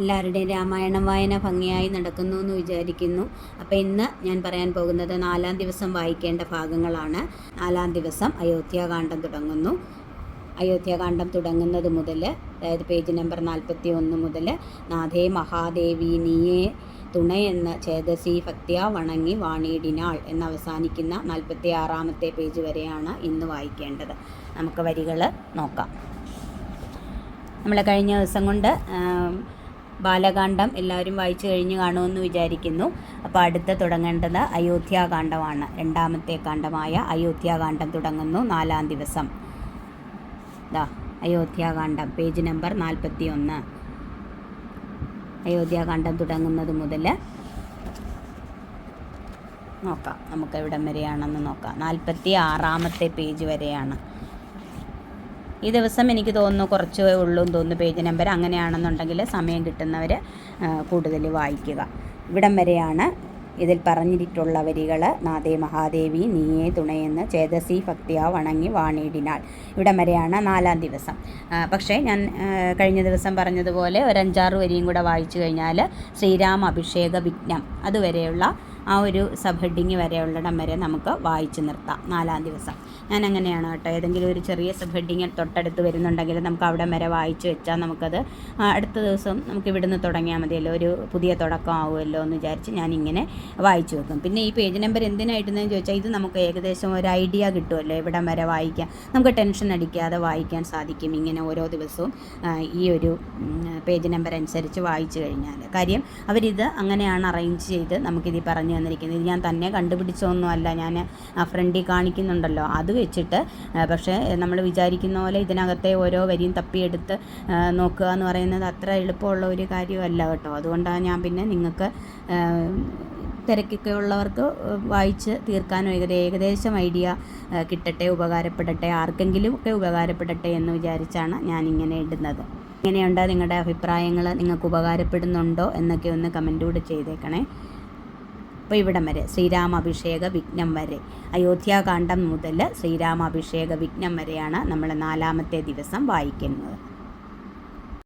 എല്ലാവരുടെയും രാമായണം വായന ഭംഗിയായി നടക്കുന്നു എന്ന് വിചാരിക്കുന്നു. അപ്പോൾ ഇന്ന് ഞാൻ പറയാൻ പോകുന്നത് നാലാം ദിവസം വായിക്കേണ്ട ഭാഗങ്ങളാണ്. നാലാം ദിവസം അയോധ്യാകാന്ഡം തുടങ്ങുന്നു. അയോധ്യാകാന്ഡം തുടങ്ങുന്നത് മുതൽ അതായത് പേജ് നമ്പർ നാൽപ്പത്തി ഒന്ന് മുതൽ നാഥേ മഹാദേവി നീയെ എന്ന ചേതസി ഭക്തിയ വണങ്ങി വാണിയിടിനാൾ എന്ന് അവസാനിക്കുന്ന നാൽപ്പത്തി ആറാമത്തെ പേജ് വരെയാണ് ഇന്ന് വായിക്കേണ്ടത്. നമുക്ക് വരികൾ നോക്കാം. നമ്മൾ കഴിഞ്ഞ ദിവസം കൊണ്ട് ബാലകാന്ഡം എല്ലാവരും വായിച്ചു കഴിഞ്ഞ് കാണുമെന്ന് വിചാരിക്കുന്നു. അപ്പോൾ അടുത്ത തുടങ്ങേണ്ടത് അയോധ്യാകാന്ഡമാണ്. രണ്ടാമത്തെ കാണ്ഡമായ അയോധ്യാകാന്ഡം തുടങ്ങുന്നു നാലാം ദിവസം. ദാ അയോധ്യാകാന്ഡം പേജ് നമ്പർ നാൽപ്പത്തി ഒന്ന് അയോധ്യാകാന്ഡം തുടങ്ങുന്നത് മുതൽ നോക്കാം. നമുക്ക് എവിടം വരെയാണെന്ന് നോക്കാം. നാൽപ്പത്തി ആറാമത്തെ പേജ് വരെയാണ്. ഈ ദിവസം എനിക്ക് തോന്നുന്നു കുറച്ച് ഉള്ളൂ തോന്നുന്നു പേജ് നമ്പർ. അങ്ങനെയാണെന്നുണ്ടെങ്കിൽ സമയം കിട്ടുന്നവർ കൂടുതൽ വായിക്കുക. ഇവിടം വരെയാണ് ഇതിൽ പറഞ്ഞിട്ടുള്ള വരികൾ നാദേ മഹാദേവി നീയെ തുണയെന്ന് ചേതസി ഭക്തിയ വണങ്ങി വാണിയിടിനാൾ ഇവിടം വരെയാണ് നാലാം ദിവസം. പക്ഷേ ഞാൻ കഴിഞ്ഞ ദിവസം പറഞ്ഞതുപോലെ ഒരു അഞ്ചാറ് വരിയും കൂടെ വായിച്ചു കഴിഞ്ഞാൽ ശ്രീരാമ അഭിഷേക വിഘ്നം. അതുവരെയുള്ള ആ ഒരു സബ് ഹെഡിങ് വരെയുള്ളിടം വരെ നമുക്ക് വായിച്ചു നിർത്താം നാലാം ദിവസം. ഞാൻ അങ്ങനെയാണ് കേട്ടോ. ഏതെങ്കിലും ഒരു ചെറിയ സബ് ഹെഡിങ് തൊട്ടടുത്ത് വരുന്നുണ്ടെങ്കിൽ നമുക്ക് അവിടെ വരെ വായിച്ചു വെച്ചാൽ നമുക്കത് അടുത്ത ദിവസം നമുക്ക് ഇവിടുന്ന് തുടങ്ങിയാൽ മതിയല്ലോ. ഒരു പുതിയ തുടക്കം ആവുമല്ലോ എന്ന് വിചാരിച്ച് ഞാൻ ഇങ്ങനെ വായിച്ചു വെക്കും. പിന്നെ ഈ പേജ് നമ്പർ എന്തിനായിട്ടെന്ന് ചോദിച്ചാൽ ഇത് നമുക്ക് ഏകദേശം ഒരു ഐഡിയ കിട്ടുമല്ലോ ഇവിടം വരെ വായിക്കാം നമുക്ക് ടെൻഷൻ അടിക്കാതെ വായിക്കാൻ സാധിക്കും ഇങ്ങനെ ഓരോ ദിവസവും ഈ ഒരു പേജ് നമ്പർ അനുസരിച്ച് വായിച്ചു കഴിഞ്ഞാൽ. കാര്യം അവരിത് അങ്ങനെയാണ് അറേഞ്ച് ചെയ്ത് നമുക്കിത് പറഞ്ഞു തന്നിരിക്കുന്നത് ഞാൻ തന്നെ കണ്ടുപിടിച്ചൊന്നും അല്ല ഞാൻ ആ ഫ്രണ്ടിൽ കാണിക്കുന്നുണ്ടല്ലോ. അത് വെച്ചിട്ട് പക്ഷേ നമ്മൾ വിചാരിക്കുന്ന പോലെ ഇതിനകത്തെ ഓരോ വരിയും തപ്പിയെടുത്ത് നോക്കുക എന്ന് പറയുന്നത് അത്ര എളുപ്പമുള്ള ഒരു കാര്യമല്ല കേട്ടോ. അതുകൊണ്ടാണ് ഞാൻ പിന്നെ നിങ്ങൾക്ക് തിരക്കൊക്കെ ഉള്ളവർക്ക് വായിച്ച് തീർക്കാനും ഏകദേ ഏകദേശം ഐഡിയ കിട്ടട്ടെ ഉപകാരപ്പെടട്ടെ ആർക്കെങ്കിലും ഒക്കെ ഉപകാരപ്പെടട്ടെ എന്ന് വിചാരിച്ചാണ് ഞാൻ ഇങ്ങനെ ഇടുന്നത്. ഇങ്ങനെയുണ്ട് നിങ്ങളുടെ അഭിപ്രായങ്ങൾ. നിങ്ങൾക്ക് ഉപകാരപ്പെടുന്നുണ്ടോ എന്നൊക്കെ ഒന്ന് കമന്റ് കൂടെ ചെയ്തേക്കണേ. അപ്പോൾ ഇവിടം വരെ ശ്രീരാമാഭിഷേക വിഘ്നം വരെ. അയോധ്യാകാന്ഡം മുതൽ ശ്രീരാമാഭിഷേക വിഘ്നം വരെയാണ് നമ്മൾ നാലാമത്തെ ദിവസം വായിക്കുന്നത്.